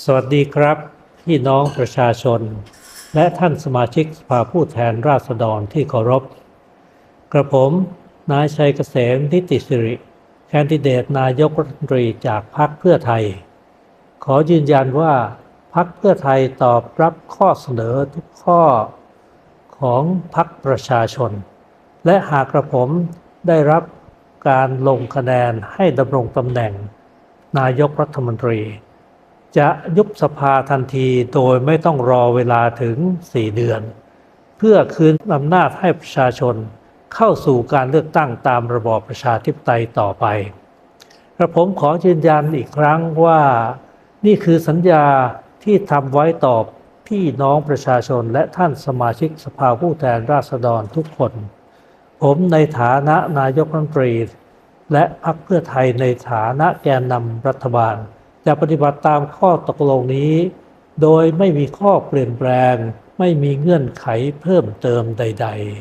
สวัสดีครับ พี่น้องประชาชน และท่านสมาชิกสภาผู้แทนราษฎรที่เคารพ กระผม นายชัยเกษมนิติสิริ แคนดิเดตนายกรัฐมนตรีจากพรรคเพื่อไทย ขอยืนยันว่าพรรคเพื่อไทยตอบรับข้อเสนอทุกข้อของพรรคประชาชน และหากกระผมได้รับการลงคะแนนให้ดำรงตำแหน่ง นายกรัฐมนตรี จะยุบสภาทันทีโดยไม่ต้องรอเวลาถึง 4 เดือน เพื่อคืนอำนาจให้ประชาชนเข้าสู่การเลือกตั้งตามระบอบประชาธิปไตยต่อไปกระผมขอยืนยันอีกครั้งว่านี่คือสัญญาที่ทำไว้ต่อพี่น้องประชาชนและท่านสมาชิกสภาผู้แทนราษฎรทุกคน ผมในฐานะนายกรัฐมนตรี และพรรคเพื่อไทยในฐานะแกนนำรัฐบาล จะปฏิบัติตามข้อตกลงนี้ โดยไม่มีข้อเปลี่ยนแปลง ไม่มีเงื่อนไขเพิ่มเติมใด ๆ